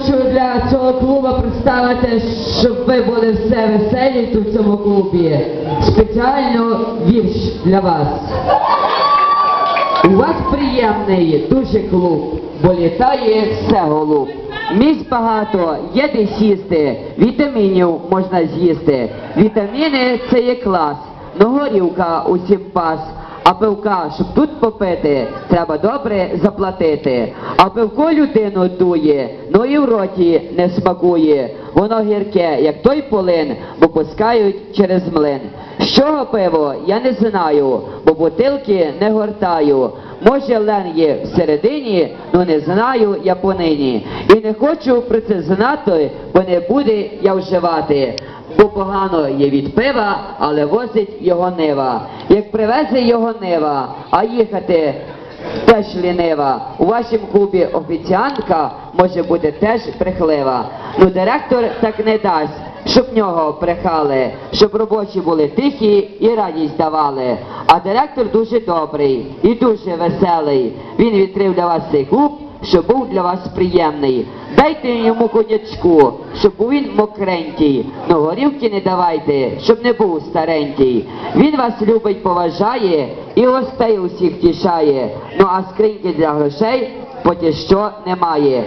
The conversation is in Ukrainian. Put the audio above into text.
хочу для цього клубу представити, щоб ви були все веселі тут в цьому клубі. Спеціально вірш для вас. У вас приємний дуже клуб, бо літає все голуб. Місць багато, є де сісти, вітамінів можна з'їсти. Вітаміни це є клас, но горілка усім пас. А пивка, щоб тут попити, треба добре заплатити. А пивко людину дує, ну і в роті не смакує. Воно гірке, як той полин, бо пускають через млин. З чого пиво, я не знаю, бо бутилки не гортаю. Може, лен є всередині, ну не знаю я понині. І не хочу про це знати, бо не буде я вживати. Бо погано є від пива, але возить його нива. Як привезе його нива, а їхати теж лінива. У вашому клубі офіціантка може бути теж брехлива. Ну директор так не дасть, щоб нього брехали, щоб робочі були тихі і радість давали. А директор дуже добрий і дуже веселий. Він відкрив для вас цей клуб, щоб був для вас приємний. Дайте йому конячку, щоб був він мокренький. но горілки не давайте, щоб не був старенький. Він вас любить, поважає і гостей усіх тішає. Ну а скриньки для грошей поки що немає.